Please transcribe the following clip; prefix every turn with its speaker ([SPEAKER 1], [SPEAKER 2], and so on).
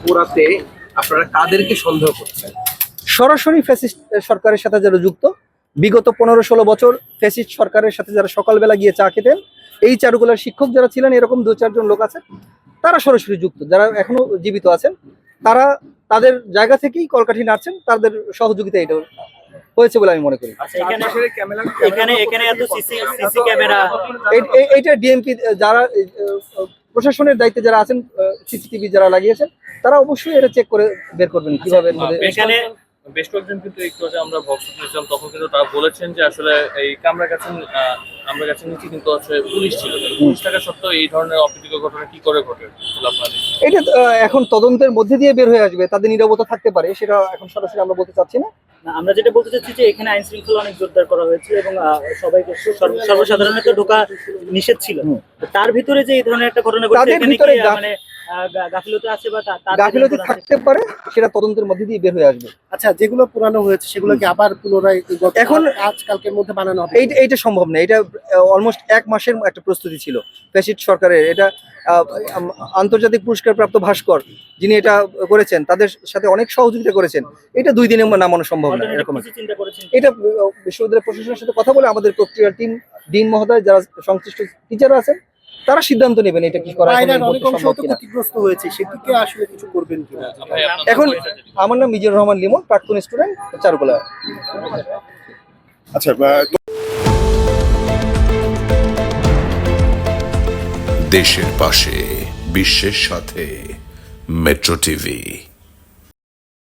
[SPEAKER 1] পোড়াতে আপনারা কাদেরকে সন্দেহ করছেন?
[SPEAKER 2] সরাসরি ফ্যাসিস্ট সরকারের সাথে যারা যুক্ত বিগত পনেরো ষোলো বছর ফ্যাসিস্ট সরকারের সাথে যারা সকালবেলা গিয়ে চা খেতেন এই চারুকলার শিক্ষক যারা ছিলেন এরকম দু চারজন লোক আছে তারা সরাসরি যুক্ত যারা এখনও জীবিত আছেন তারা তাদের জায়গা থেকেই কলকাঠি নাড়ছেন তাদের সহযোগিতা এটা হয়েছে বলে আমি মনে করি।
[SPEAKER 3] আচ্ছা এখানে এখানে এখানে এত সিসি সিসি ক্যামেরা
[SPEAKER 2] এই- এই- এইটা ডিএমপি যারা প্রশাসনের দায়িত্বে যারা আছেন সিসিটিভি যারা লাগিয়েছেন তারা অবশ্যই এটা চেক করে বের করবেন কীভাবে
[SPEAKER 3] এখানে
[SPEAKER 4] বেশ কয়েকজন কিন্তু একটু আগে আমরা বক্স শুনেছিলাম তখন কিন্তু তারা বলেছেন যে আসলে এই কামরা কাছে আমরা কাছে নিচে কিন্তু আসলে পুলিশ ছিল। পুলিশ থাকা সত্ত্বেও এই ধরনের অপ্রীতিকর ঘটনা কি করে ঘটে?
[SPEAKER 2] এটা এখন তদন্তের মধ্যে দিয়ে বের হয়ে আসবে। তাদের নিরবতা থাকতে পারে সেটা এখন সরাসরি আমরা বলতে চাচ্ছি না।
[SPEAKER 3] আমরা যেটা বলতে চাচ্ছি যে এখানে আইন শৃঙ্খলা অনেক জোরদার করা হয়েছিল এবং আহ, সবাইকে সর্বসাধারণের তো ঢোকা নিষেধ ছিল। তার ভিতরে যে এই ধরনের একটা ঘটনা ঘটছে এখানে মানে গাফিলতি আছে বা তার
[SPEAKER 2] গাফিলতি থাকতে পারে সেটা তদন্তের মধ্যে দিয়ে বের হয়ে আসবে।
[SPEAKER 5] আচ্ছা যেগুলো পুরানো হয়েছে সেগুলো কি আবার পুনরায়
[SPEAKER 2] এখন-
[SPEAKER 5] আজকালকের মধ্যে বানানো হবে।
[SPEAKER 2] এইটা এইটা সম্ভব না। এটা অলমোস্ট এক মাসের একটা প্রস্তুতি ছিল। ফ্যাসিস্ট সরকারের। এটা আহ, আন্তর্জাতিক পুরস্কার প্রাপ্ত ভাস্কর যিনি এটা করেছেন তাদের সাথে অনেক সহযোগিতা করেছেন। এটা দুই দিনে নামানো সম্ভব না এরকম
[SPEAKER 3] কিছু চিন্তা করেছেন
[SPEAKER 2] এটা বিশ্ববিদ্যালয় প্রশাসনের সাথে কথা বলে আমাদের প্রক্রিয়া টিম ডিন মহোদয় যারা সংশ্লিষ্ট টিচার আছেন তারা সিদ্ধান্ত নেবেন এটা কি করা।
[SPEAKER 5] ক্ষতিগ্রস্ত হয়েছে সেটিকে আসলে কিছু করবেন কিনা?
[SPEAKER 2] এখন আমার নাম মিজানুর রহমান লিমন প্রাক্তন স্টুডেন্ট চারুকলা।
[SPEAKER 5] আচ্ছা
[SPEAKER 6] দেশের পাশে বিশ্বের সাথে মেট্রো টিভি।